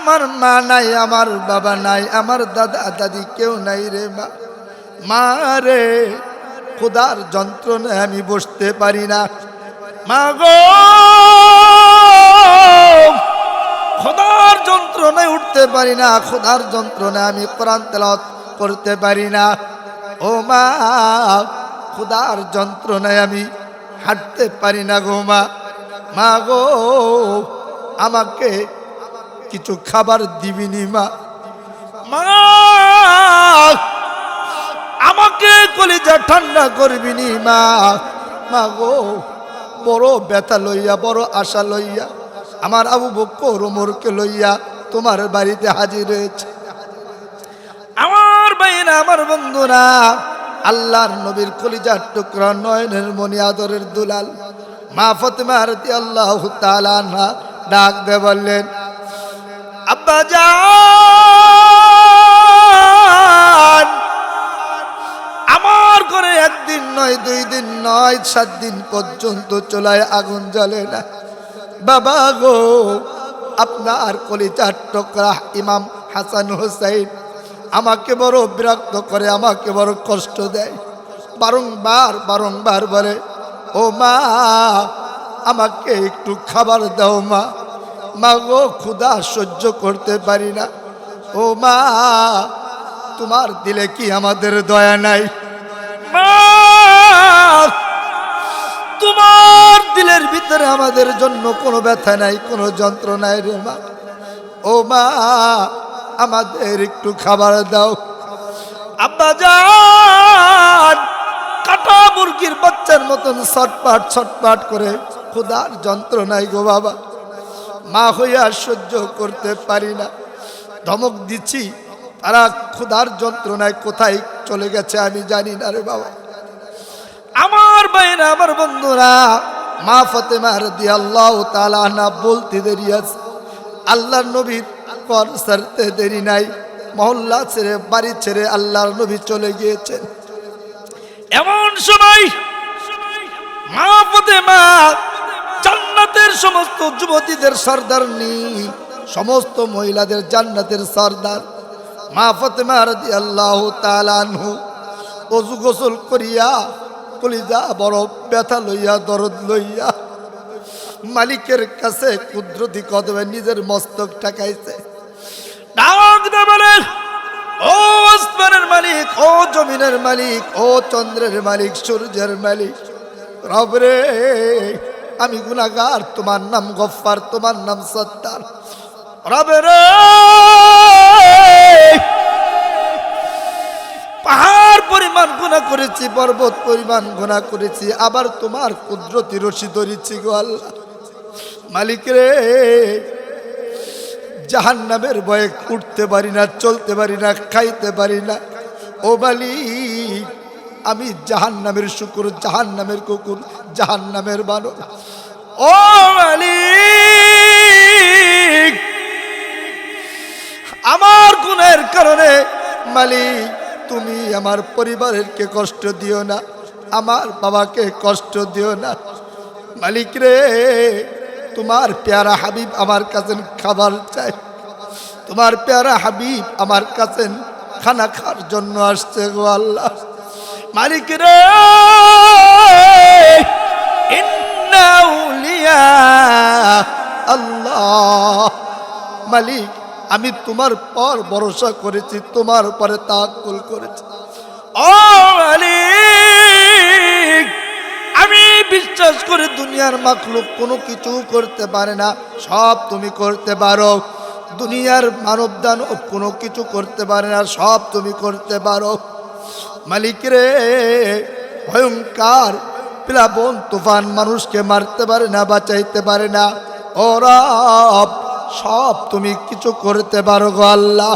আমার মা নাই, আমার বাবা নাই, আমার দাদা দাদি কেউ নাই রে মা। মা রে, খোদার যন্ত্রণায় আমি বসতে পারি না। মা গো, খোদার যন্ত্রণায় উঠতে পারি না, খোদার যন্ত্রণায় আমি কোরআন করতে পারি না। ও মা, খোদার যন্ত্রণায় আমি হাঁটতে পারি না গো মা। মা গো, আমাকে কিছু খাবার দিবিনি মা। মা আমাকে কলিজা ঠান্ডা করবিনি মা। মা গো বড় ব্যথা লইয়া বড় আশা লইয়া আমার আবু বক্কর ওমরকে লইয়া তোমার বাড়িতে হাজির হয়েছে। আমার বাইনা আমার বন্ধুরা আল্লাহর নবীর কলিজার টুকরা নয়নের মনি আদরের দুলাল। মা ফতেমা রতি আল্লাহ আনহা ডাক দে বললেন আমার ঘরে একদিন নয়, দুই দিন নয়, সাত দিন পর্যন্ত চলায় আগুন জ্বলে না। বাবা গো, আপনার কলিজার টুকরা ইমাম হাসান হোসাইন আমাকে বড় বিরক্ত করে, আমাকে বড় কষ্ট দেয়। বারংবার বারংবার বলে, ও মা, আমাকে একটু খাবার দাও মা। মা গো ক্ষুধা সহ্য করতে পারি না। ও মা, তোমার দিলে কি আমাদের দয়া নাই? তোমার দিলের ভিতরে আমাদের জন্য কোনো ব্যথা নাই, কোনো যন্ত্রণাই রে মা। ও মা, আমাদের একটু খাবার দাও। আব্বা যান কাটা মুরগির বাচ্চার মতন ছটপাট ছটপাট করে ক্ষুধার যন্ত্রণাই গো বাবা। মা হইয়া সহ্য করতে পারি না। ধমক দিচ্ছি, তারা ক্ষুধার যন্ত্রণায় কোথায় চলে গেছে আমি জানি না রে বাবা। আমার বাইরে আমার বন্ধুরা, মা ফতেমা রদি আল্লাহ তালা বলতে দেরি আছে। আল্লাহর নবীর পর সারতে দেরি নাই। মহল্লা ছেড়ে, বাড়ি ছেড়ে আল্লাহর নবী চলে গিয়েছেন। এমন সময় মা ফতেমা সমস্ত যুবতীদের সর্দার নি, সমস্ত মহিলাদের জান্নাতের সর্দার। মা ফতেমা রদি আল্লাহ তালানহু অজু গোসল করিয়া কলিজা বড় ব্যথা লইয়া, দরদ লইয়া মালিকের কাছে কুদরতি কদমে নিজের মস্তক বলে ও আসমানের মালিক, ও জমিনের মালিক, ও চন্দ্রের মালিক, সূর্যের মালিক। রবরে আমি গুনাগার তোমার নাম গফার তোমার নাম সত্তার। রবরে পাহাড় পরিমাণ গুণা করেছি, পর্বত পরিমাণ গুণা করেছি, আবার তোমার কুদরতি রশি ধরেছি গো আল্লাহ। মালিক রে! জাহান নামের ভয়ে উঠতে পারি না, চলতে পারি না, খাইতে পারি না। ও মালিক, আমি জাহান নামের শুকুর জাহান নামের কুকুর। জাহান নামের বানর। ও মালিক, আমার গুণের কারণে মালিক, তুমি আমার পরিবারেরকে কষ্ট দিও না, আমার বাবাকে কষ্ট দিও না। মালিক রে, তোমার পেয়ারা হাবিব আমার কাছে খাবার চাই তোমার পেয়ারা হাবিব আমার কাছে খানা খাওয়ার জন্য আসছে গো আল্লাহ। মালিক রে আমি তোমার পর ভরসা করেছি, তোমার উপরে তাকুল করেছি। আমি বিশ্বাস করে দুনিয়ার মাখলুক কোনো কিছু করতে পারে না, সব তুমি করতে পারো। দুনিয়ার মানব দানব কোনো কিছু করতে পারে না, সব তুমি করতে পারো। মালিক রে ভয়ঙ্কর প্লাবন, তুফান, মানুষকে মারতে পারে না, বাঁচাইতে পারে না। ওরা সব তুমি কিছু করতে পারো গো আল্লাহ।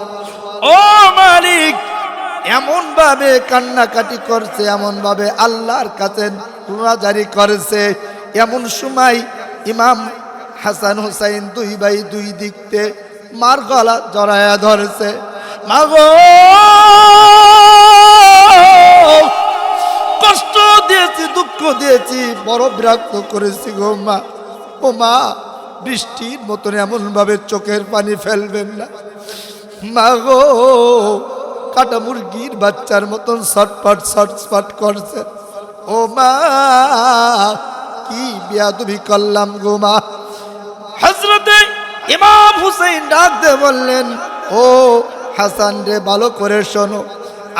ও মালিক! এমন ভাবে কান্নাকাটি করছে এমন ভাবে আল্লাহর কাছে জারি করেছে। এমন সময় ইমাম হাসান হুসাইন দুই ভাই দুই দিকতে মার গলা জড়ায়া ধরেছে। মাগো কষ্ট দিয়েছি দুঃখ দিয়েছি বড় বিরক্ত করেছি গো মা। ও মা বৃষ্টির মতন এমনভাবে চোখের পানি ফেলবেন না। মা গো, কাটা মুরগির বাচ্চার মতন ছটফট ছটফট করছে ও মা, কি বিয়া তুমি করলাম গো মা। হজরতে ইমাম হুসেন ডাক দিয়ে বললেন, ও হাসান রে, ভালো করে শোনো।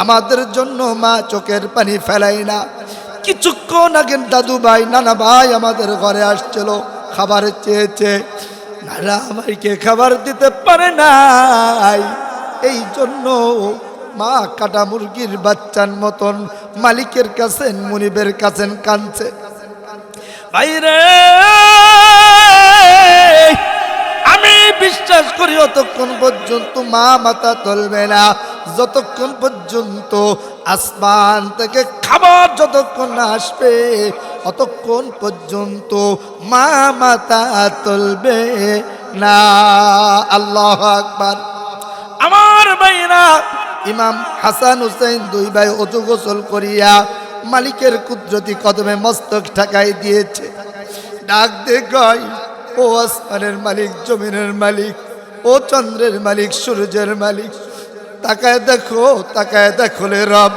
আমাদের জন্য মা চোখের পানি ফেলাই না। কিছুক্ষণ আগে দাদু ভাই নানা ভাই আমাদের ঘরে আসছিল। খাবার চেয়েছে। নানা আমাকে খাবার দিতে পারে নাই। এই জন্য মা কাটা মুরগির বাচ্চার মতন মালিকের কাছে, মুনিবের কাছে কানছে বাইরে আমি বিশ্বাস করি অতক্ষণ পর্যন্ত মা মাথা তুলবে না। যতক্ষণ পর্যন্ত আসমান থেকে খাবার যতক্ষণ আসবে অতক্ষণ পর্যন্ত মা মাথা তুলবে না। আল্লাহ আকবার। আমার ভাইরা ইমাম হাসান হুসেন দুই ভাই অজু গোসল করিয়া মালিকের কুদরতি কদমে মস্তক ঠাকাই দিয়েছে। ডাক দে ও আসমানের মালিক, জমিনের মালিক, ও চন্দ্রের মালিক, সূর্যের মালিক। তাকায় দেখো তাকায় দেখো রে রব,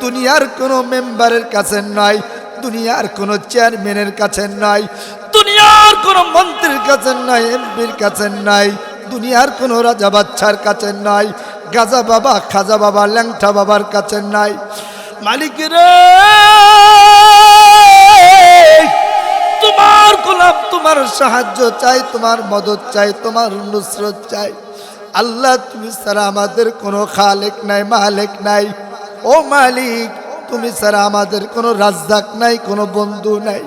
দুনিয়ার কোনো মেম্বারের কাছে নয় দুনিয়ার কোনো চেয়ারম্যানের কাছে নাই, দুনিয়ার কোনো মন্ত্রীর কাছে নাই, এমপির কাছে নাই, দুনিয়ার কোনো রাজা বাচ্চার কাছে নাই, গাজা বাবা, খাজা বাবা, ল্যাংটা বাবার কাছে নাই। মালিক রে, তোমার গোলাপ তোমার সাহায্য চাই, তোমার মদত চাই, তোমার নুসরত চাই। আল্লাহ তুমি ছাড়া আমাদের কোনো খালেক নাই, মালেক নাই। ও মালিক তুমি ছাড়া আমাদের কোনো রাজদাক নাই কোনো বন্ধু নাই।